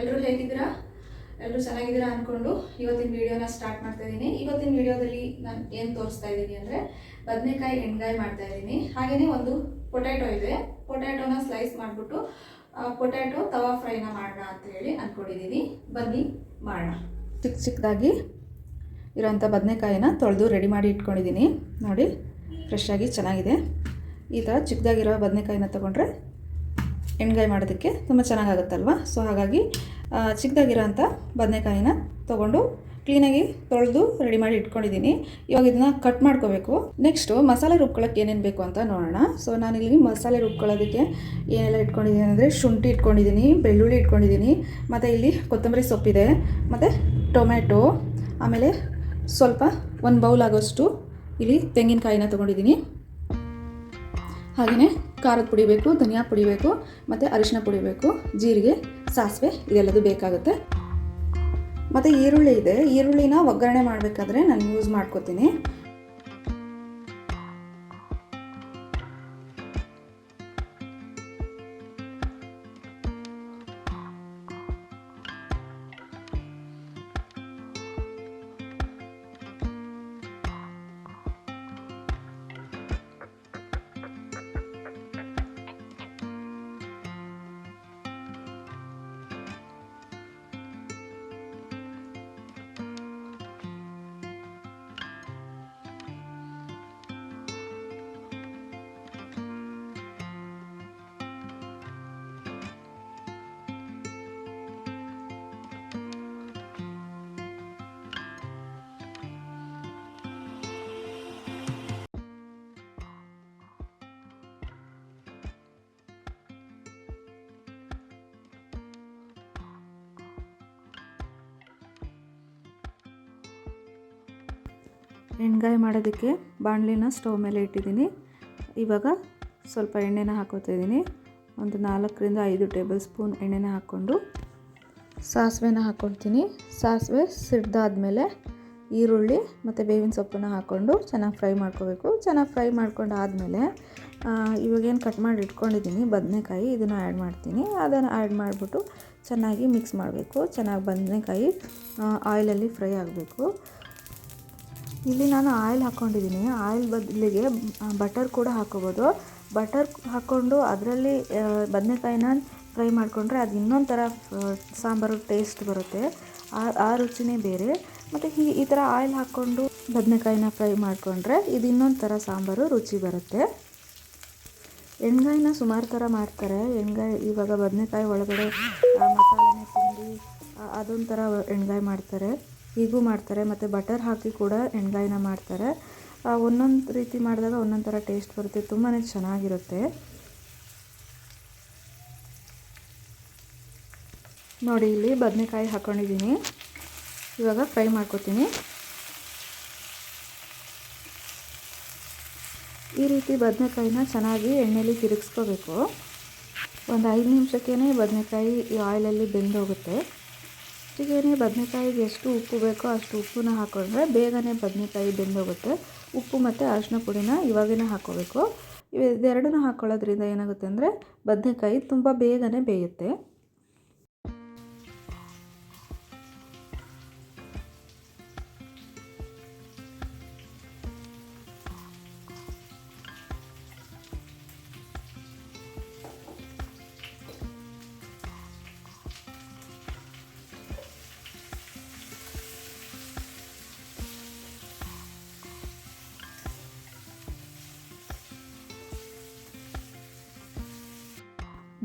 ಎಲ್ಲರೂ ಹೇಗಿದ್ದೀರಾ? ಎಲ್ಲರೂ ಚೆನ್ನಾಗಿದ್ದೀರಾ ಅಂದ್ಕೊಂಡು ಇವತ್ತಿನ ವಿಡಿಯೋನ ಸ್ಟಾರ್ಟ್ ಮಾಡ್ತಾ ಇದ್ದೀನಿ ಇವತ್ತಿನ ವಿಡಿಯೋದಲ್ಲಿ ನಾನು ಏನು ತೋರಿಸ್ತಾ ಇದ್ದೀನಿ ಅಂದರೆ ಬದನೆಕಾಯಿ ಎಣ್ಗಾಯಿ ಮಾಡ್ತಾ ಇದ್ದೀನಿ ಹಾಗೆಯೇ ಒಂದು ಪೊಟ್ಯಾಟೊ ಇದೆ. ಪೊಟ್ಯಾಟೊನ ಸ್ಲೈಸ್ ಮಾಡಿಬಿಟ್ಟು ಪೊಟ್ಯಾಟೊ ತವಾ ಫ್ರೈನ ಮಾಡೋಣ ಅಂತ ಹೇಳಿ ಅಂದ್ಕೊಂಡಿದ್ದೀನಿ ಬನ್ನಿ, ಮಾಡೋಣ. ಚಿಕ್ಕ ಚಿಕ್ಕದಾಗಿ ಇರೋಂಥ ಬದನೆಕಾಯಿನ ತೊಳೆದು ರೆಡಿ ಮಾಡಿ ಇಟ್ಕೊಂಡಿದ್ದೀನಿ ನೋಡಿ ಫ್ರೆಶ್ ಆಗಿ ಚೆನ್ನಾಗಿದೆ. ಈ ಥರ ಚಿಕ್ಕದಾಗಿರೋ ಬದನೆಕಾಯಿನ ತೊಗೊಂಡ್ರೆ ಎಣ್ಗಾಯಿ ಮಾಡೋದಕ್ಕೆ ತುಂಬ ಚೆನ್ನಾಗಾಗುತ್ತಲ್ವ? ಸೊ ಹಾಗಾಗಿ ಚಿಕ್ಕದಾಗಿರೋಂಥ ಬದನೆಕಾಯಿನ ತೊಗೊಂಡು ಕ್ಲೀನಾಗಿ ತೊಳೆದು ರೆಡಿ ಮಾಡಿ ಇಟ್ಕೊಂಡಿದ್ದೀನಿ. ಇವಾಗ ಇದನ್ನ ಕಟ್ ಮಾಡ್ಕೋಬೇಕು. ನೆಕ್ಸ್ಟು ಮಸಾಲೆ ರುಬ್ಕೊಳ್ಳೋಕ್ಕೆ ಏನೇನು ಬೇಕು ಅಂತ ನೋಡೋಣ. ಸೊ ಇಲ್ಲಿ ಮಸಾಲೆ ರುಬ್ಕೊಳ್ಳೋದಕ್ಕೆ ಏನೆಲ್ಲ ಇಟ್ಕೊಂಡಿದ್ದೀನಿ ಅಂದರೆ ಶುಂಠಿ ಇಟ್ಕೊಂಡಿದ್ದೀನಿ, ಬೆಳ್ಳುಳ್ಳಿ ಇಟ್ಕೊಂಡಿದ್ದೀನಿ, ಮತ್ತು ಇಲ್ಲಿ ಕೊತ್ತಂಬರಿ ಸೊಪ್ಪಿದೆ, ಮತ್ತು ಟೊಮೆಟೊ ಆಮೇಲೆ ಸ್ವಲ್ಪ ಒಂದು ಬೌಲ್ ಆಗೋಷ್ಟು ಇಲ್ಲಿ ತೆಂಗಿನಕಾಯಿನ ತೊಗೊಂಡಿದ್ದೀನಿ. ಹಾಗೆಯೇ ಖಾರದ ಪುಡಿ ಬೇಕು, ಧನಿಯಾ ಪುಡಿ ಬೇಕು, ಮತ್ತು ಅರಿಶಿನ ಪುಡಿ ಬೇಕು, ಜೀರಿಗೆ, ಸಾಸಿವೆ, ಇದೆಲ್ಲದು ಬೇಕಾಗುತ್ತೆ. ಮತ್ತು ಈರುಳ್ಳಿ ಇದೆ. ಈರುಳ್ಳಿನ ಒಗ್ಗರಣೆ ಮಾಡಬೇಕಾದ್ರೆ ನಾನು ಯೂಸ್ ಮಾಡ್ಕೋತೀನಿ. ಎಣ್ಗಾಯಿ ಮಾಡೋದಕ್ಕೆ ಬಾಣಲಿನ ಸ್ಟವ್ ಮೇಲೆ ಇಟ್ಟಿದ್ದೀನಿ. ಇವಾಗ ಸ್ವಲ್ಪ ಎಣ್ಣೆನ ಹಾಕೋತಾ ಇದ್ದೀನಿ. ಒಂದು ನಾಲ್ಕರಿಂದ ಐದು ಟೇಬಲ್ ಸ್ಪೂನ್ ಎಣ್ಣೆನ ಹಾಕ್ಕೊಂಡು ಸಾಸಿವೆನ ಹಾಕ್ಕೊಳ್ತೀನಿ ಸಾಸಿವೆ ಸಿಡ್ದಾದ್ಮೇಲೆ ಈರುಳ್ಳಿ ಮತ್ತು ಬೇವಿನ ಸೊಪ್ಪನ್ನು ಹಾಕ್ಕೊಂಡು ಚೆನ್ನಾಗಿ ಫ್ರೈ ಮಾಡ್ಕೋಬೇಕು. ಚೆನ್ನಾಗಿ ಫ್ರೈ ಮಾಡ್ಕೊಂಡು ಆದಮೇಲೆ ಇವಾಗೇನು ಕಟ್ ಮಾಡಿ ಇಟ್ಕೊಂಡಿದ್ದೀನಿ, ಬದನೆಕಾಯಿ ಇದನ್ನು ಆ್ಯಡ್ ಮಾಡ್ತೀನಿ. ಅದನ್ನು ಆ್ಯಡ್ ಮಾಡಿಬಿಟ್ಟು ಚೆನ್ನಾಗಿ ಮಿಕ್ಸ್ ಮಾಡಬೇಕು. ಚೆನ್ನಾಗಿ ಬದನೆಕಾಯಿ ಆಯಿಲಲ್ಲಿ ಫ್ರೈ ಆಗಬೇಕು. ಇಲ್ಲಿ ನಾನು ಆಯಿಲ್ ಹಾಕ್ಕೊಂಡಿದ್ದೀನಿ ಆಯಿಲ್ ಬದಲಿಗೆ ಬಟರ್ ಕೂಡ ಹಾಕೋಬೋದು. ಬಟರ್ ಹಾಕ್ಕೊಂಡು ಅದರಲ್ಲಿ ಬದನೆಕಾಯಿನ ಫ್ರೈ ಮಾಡಿಕೊಂಡ್ರೆ ಅದು ಇನ್ನೊಂದು ಥರ ಸಾಂಬಾರು ಟೇಸ್ಟ್ ಬರುತ್ತೆ. ಆ ಆ ರುಚಿನೇ ಬೇರೆ. ಮತ್ತು ಈ ಈ ಥರ ಆಯಿಲ್ ಹಾಕ್ಕೊಂಡು ಬದನೆಕಾಯಿನ ಫ್ರೈ ಮಾಡಿಕೊಂಡ್ರೆ ಇದು ಇನ್ನೊಂದು ಥರ ಸಾಂಬಾರು ರುಚಿ ಬರುತ್ತೆ. ಎಣ್ಗಾಯಿನ ಸುಮಾರು ಥರ ಮಾಡ್ತಾರೆ. ಎಣ್ಗಾಯಿ ಇವಾಗ ಬದನೆಕಾಯಿ ಒಳಗಡೆ ಮಸಾಲೆನೇ ಆ, ಅದೊಂಥರ ಎಣ್ಗಾಯಿ ಮಾಡ್ತಾರೆ. ಹೀಗೂ ಮಾಡ್ತಾರೆ, ಮತ್ತು ಬಟರ್ ಹಾಕಿ ಕೂಡ ಎಣ್ಗಾಯಿನ ಮಾಡ್ತಾರೆ. ಒಂದೊಂದು ರೀತಿ ಮಾಡಿದಾಗ ಒಂದೊಂದು ಥರ ಟೇಸ್ಟ್ ಬರುತ್ತೆ ತುಂಬಾ ಚೆನ್ನಾಗಿರುತ್ತೆ. ನೋಡಿ, ಇಲ್ಲಿ ಬದನೆಕಾಯಿ ಹಾಕ್ಕೊಂಡಿದ್ದೀನಿ ಇವಾಗ ಫ್ರೈ ಮಾಡ್ಕೊತೀನಿ. ಈ ರೀತಿ ಬದನೆಕಾಯಿನ ಚೆನ್ನಾಗಿ ಎಣ್ಣೆಯಲ್ಲಿ ತಿರುಗಿಸ್ಕೋಬೇಕು. ಒಂದು ಐದು ನಿಮಿಷಕ್ಕೇ ಬದನೆಕಾಯಿ ಈ ಆಯಿಲಲ್ಲಿ ಬೆಂದೋಗುತ್ತೆ. ಅಷ್ಟಿಗೆ ಬದನೆಕಾಯಿಗೆ ಎಷ್ಟು ಉಪ್ಪು ಬೇಕೋ ಅಷ್ಟು ಉಪ್ಪನ್ನ ಹಾಕೊಂಡ್ರೆ ಬೇಗನೆ ಬದನೆಕಾಯಿ ಬೆಂದೋಗುತ್ತೆ. ಉಪ್ಪು ಮತ್ತು ಅರಿಶಿನ ಪುಡಿನ ಇವಾಗೇ ಹಾಕೋಬೇಕು. ಇದೆರಡನ್ನ ಹಾಕ್ಕೊಳ್ಳೋದ್ರಿಂದ ಏನಾಗುತ್ತೆ ಅಂದರೆ ಬದನೆಕಾಯಿ ತುಂಬ ಬೇಗನೆ ಬೇಯುತ್ತೆ.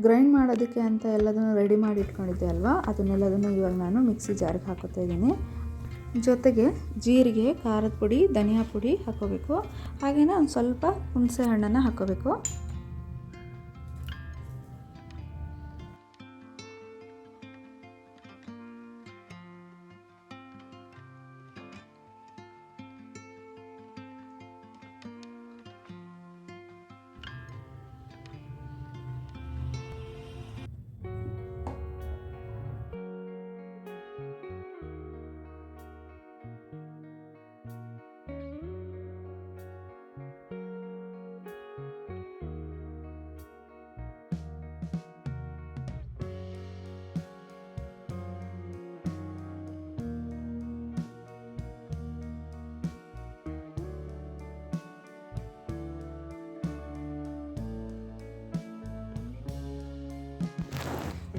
ಗ್ರೈಂಡ್ ಮಾಡೋದಕ್ಕೆ ಅಂತ ಎಲ್ಲದನ್ನು ರೆಡಿ ಮಾಡಿ ಇಟ್ಕೊಂಡಿದ್ದೆ ಅಲ್ವಾ? ಅದನ್ನೆಲ್ಲದನ್ನು ಇವಾಗ ನಾನು ಮಿಕ್ಸಿ ಜಾರಿಗೆ ಹಾಕೋತಾ ಇದ್ದೀನಿ. ಜೊತೆಗೆ ಜೀರಿಗೆ, ಖಾರದ ಪುಡಿ, ಧನಿಯಾ ಪುಡಿ ಹಾಕೋಬೇಕು. ಹಾಗೆಯೇ ಒಂದು ಸ್ವಲ್ಪ ಹುಣಸೆ ಹಣ್ಣನ್ನು ಹಾಕೋಬೇಕು.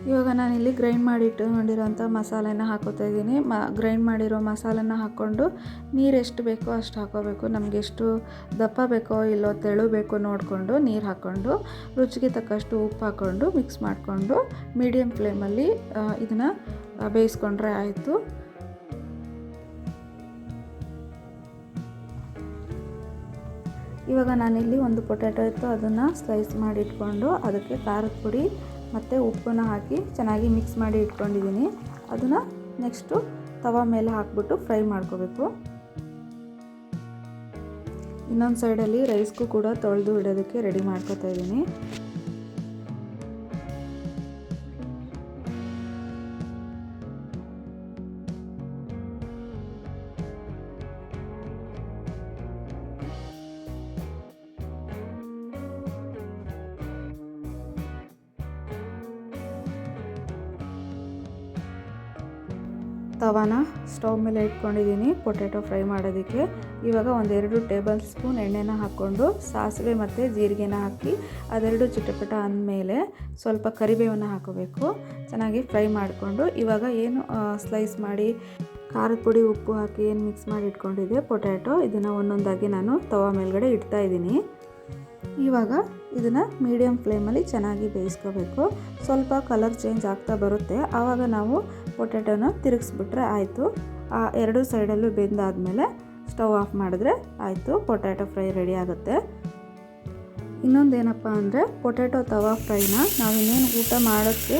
ಇವಾಗ ನಾನಿಲ್ಲಿ ಗ್ರೈಂಡ್ ಮಾಡಿ ಇಟ್ಟುಕೊಂಡಿರೋಂಥ ಮಸಾಲೆನ ಹಾಕೋತಾ ಇದ್ದೀನಿ. ಮ ಗ್ರೈಂಡ್ ಮಾಡಿರೋ ಮಸಾಲೆನ ಹಾಕ್ಕೊಂಡು ನೀರು ಎಷ್ಟು ಬೇಕೋ ಅಷ್ಟು ಹಾಕೋಬೇಕು. ನಮಗೆ ಎಷ್ಟು ದಪ್ಪ ಬೇಕೋ ಇಲ್ಲೋ ತೆಳು ಬೇಕೋ ನೋಡಿಕೊಂಡು ನೀರು ಹಾಕ್ಕೊಂಡು, ರುಚಿಗೆ ತಕ್ಕಷ್ಟು ಉಪ್ಪು ಹಾಕ್ಕೊಂಡು ಮಿಕ್ಸ್ ಮಾಡಿಕೊಂಡು ಮೀಡಿಯಮ್ ಫ್ಲೇಮಲ್ಲಿ ಇದನ್ನು ಬೇಯಿಸ್ಕೊಂಡ್ರೆ ಆಯಿತು. ಇವಾಗ ನಾನಿಲ್ಲಿ ಒಂದು ಪೊಟ್ಯಾಟೊ ಇತ್ತು, ಅದನ್ನು ಸ್ಲೈಸ್ ಮಾಡಿ ಇಟ್ಕೊಂಡು ಅದಕ್ಕೆ ಖಾರದ ಪುಡಿ ಮತ್ತು ಉಪ್ಪನ್ನ ಹಾಕಿ ಚೆನ್ನಾಗಿ ಮಿಕ್ಸ್ ಮಾಡಿ ಇಟ್ಕೊಂಡಿದ್ದೀನಿ. ಅದನ್ನು ನೆಕ್ಸ್ಟು ತವ ಮೇಲೆ ಹಾಕ್ಬಿಟ್ಟು ಫ್ರೈ ಮಾಡ್ಕೋಬೇಕು. ಇನ್ನೊಂದು ಸೈಡಲ್ಲಿ ರೈಸ್ಗೂ ಕೂಡ ತೊಳೆದು ಇಡೋದಕ್ಕೆ ರೆಡಿ ಮಾಡ್ಕೋತಾ ಇದ್ದೀನಿ. ತವಾನ ಸ್ಟವ್ ಮೇಲೆ ಇಟ್ಕೊಂಡಿದ್ದೀನಿ, ಪೊಟ್ಯಾಟೊ ಫ್ರೈ ಮಾಡೋದಕ್ಕೆ. ಇವಾಗ ಒಂದೆರಡು ಟೇಬಲ್ ಸ್ಪೂನ್ ಎಣ್ಣೆನ ಹಾಕ್ಕೊಂಡು ಸಾಸಿವೆ ಮತ್ತು ಜೀರಿಗೆನ ಹಾಕಿ ಅದೆರಡು ಚಿಟಪಟ ಅಂದಮೇಲೆ ಸ್ವಲ್ಪ ಕರಿಬೇವನ್ನು ಹಾಕೋಬೇಕು. ಚೆನ್ನಾಗಿ ಫ್ರೈ ಮಾಡಿಕೊಂಡು ಇವಾಗ ಏನು ಸ್ಲೈಸ್ ಮಾಡಿ ಖಾರದ ಪುಡಿ, ಉಪ್ಪು ಹಾಕಿ ಏನು ಮಿಕ್ಸ್ ಮಾಡಿ ಇಟ್ಕೊಂಡಿದ್ದೆ, ಪೊಟ್ಯಾಟೊ ಇದನ್ನು ಒಂದೊಂದಾಗಿ ನಾನು ತವ ಮೇಲ್ಗಡೆ ಇಡ್ತಾ ಇದ್ದೀನಿ. ಇವಾಗ ಇದನ್ನು ಮೀಡಿಯಮ್ ಫ್ಲೇಮಲ್ಲಿ ಚೆನ್ನಾಗಿ ಬೇಯಿಸ್ಕೋಬೇಕು. ಸ್ವಲ್ಪ ಕಲರ್ ಚೇಂಜ್ ಆಗ್ತಾ ಬರುತ್ತೆ. ಆವಾಗ ನಾವು ಪೊಟ್ಯಾಟೊನ ತಿರುಗಿಸ್ಬಿಟ್ರೆ ಆಯಿತು. ಆ ಎರಡೂ ಸೈಡಲ್ಲೂ ಬೆಂದಾದಮೇಲೆ ಸ್ಟವ್ ಆಫ್ ಮಾಡಿದ್ರೆ ಆಯಿತು, ಪೊಟ್ಯಾಟೊ ಫ್ರೈ ರೆಡಿ ಆಗುತ್ತೆ. ಇನ್ನೊಂದೇನಪ್ಪ ಅಂದರೆ ಪೊಟ್ಯಾಟೊ ತವಾ ಫ್ರೈನ ನಾವಿನ್ನೇನು ಊಟ ಮಾಡೋಕ್ಕೆ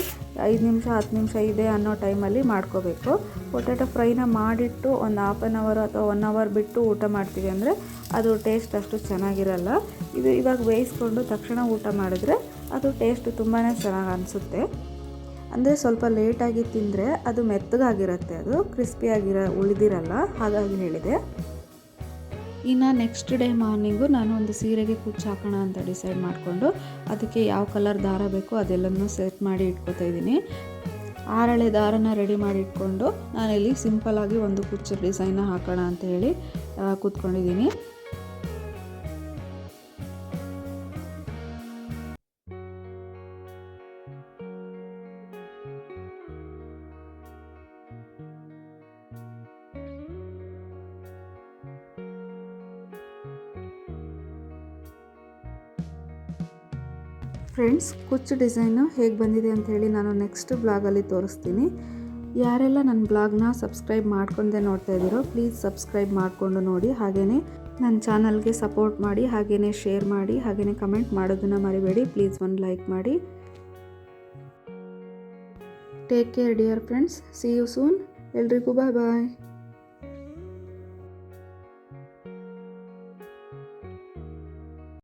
ಐದು ನಿಮಿಷ, ಹತ್ತು ನಿಮಿಷ ಇದೆ ಅನ್ನೋ ಟೈಮಲ್ಲಿ ಮಾಡ್ಕೋಬೇಕು. ಪೊಟ್ಯಾಟೊ ಫ್ರೈನ ಮಾಡಿಟ್ಟು ಒಂದು ಹಾಫ್ ಆನ್ ಅವರ್ ಅಥವಾ ಒನ್ ಅವರ್ ಬಿಟ್ಟು ಊಟ ಮಾಡ್ತೀವಿ ಅಂದರೆ ಅದು ಟೇಸ್ಟ್ ಅಷ್ಟು ಚೆನ್ನಾಗಿರಲ್ಲ. ಇದು ಇವಾಗ ಬೇಯಿಸ್ಕೊಂಡು ತಕ್ಷಣ ಊಟ ಮಾಡಿದ್ರೆ ಅದು ಟೇಸ್ಟ್ ತುಂಬಾ ಚೆನ್ನಾಗಿ ಅನಿಸುತ್ತೆ. ಅಂದರೆ ಸ್ವಲ್ಪ ಲೇಟಾಗಿ ತಿಂದರೆ ಅದು ಮೆತ್ತಗಾಗಿರುತ್ತೆ, ಅದು ಕ್ರಿಸ್ಪಿಯಾಗಿರ ಉಳಿದಿರಲ್ಲ, ಹಾಗಾಗಿ ಹೇಳಿದೆ. ಇನ್ನು ನೆಕ್ಸ್ಟ್ ಡೇ ಮಾರ್ನಿಂಗು ನಾನು ಒಂದು ಸೀರೆಗೆ ಕುಚ್ಚು ಹಾಕೋಣ ಅಂತ ಡಿಸೈಡ್ ಮಾಡಿಕೊಂಡು ಅದಕ್ಕೆ ಯಾವ ಕಲರ್ ದಾರ ಬೇಕೋ ಅದೆಲ್ಲನೂ ಸೆಟ್ ಮಾಡಿ ಇಟ್ಕೋತಾ ಇದ್ದೀನಿ. ಆರಳೆ ದಾರನ ರೆಡಿ ಮಾಡಿ ಇಟ್ಕೊಂಡು ನಾನಿಲ್ಲಿ ಆಗಿ ಒಂದು ಕುಚ್ಚು ಡಿಸೈನ್ನ ಹಾಕೋಣ ಅಂತ ಹೇಳಿ ಕೂತ್ಕೊಂಡಿದ್ದೀನಿ. ಫ್ರೆಂಡ್ಸ್, ಕುಚ್ಚು ಡಿಸೈನು ಹೇಗೆ ಬಂದಿದೆ ಅಂತ ಹೇಳಿ ನಾನು ನೆಕ್ಸ್ಟ್ ಬ್ಲಾಗಲ್ಲಿ ತೋರಿಸ್ತೀನಿ. ಯಾರೆಲ್ಲ ನನ್ನ ಬ್ಲಾಗ್ನ ಸಬ್ಸ್ಕ್ರೈಬ್ ಮಾಡ್ಕೊಂಡೆ ನೋಡ್ತಾ ಇದ್ದೀರೋ ಪ್ಲೀಸ್ ಸಬ್ಸ್ಕ್ರೈಬ್ ಮಾಡಿಕೊಂಡು ನೋಡಿ. ಹಾಗೆಯೇ ನನ್ನ ಚಾನಲ್ಗೆ ಸಪೋರ್ಟ್ ಮಾಡಿ ಹಾಗೆಯೇ ಶೇರ್ ಮಾಡಿ ಹಾಗೆಯೇ ಕಮೆಂಟ್ ಮಾಡೋದನ್ನು ಮರಿಬೇಡಿ. ಪ್ಲೀಸ್ ಒಂದು ಲೈಕ್ ಮಾಡಿ. Take care dear friends see you soon ಎಲ್ರಿಗೂ ಬಾಯ್ ಬಾಯ್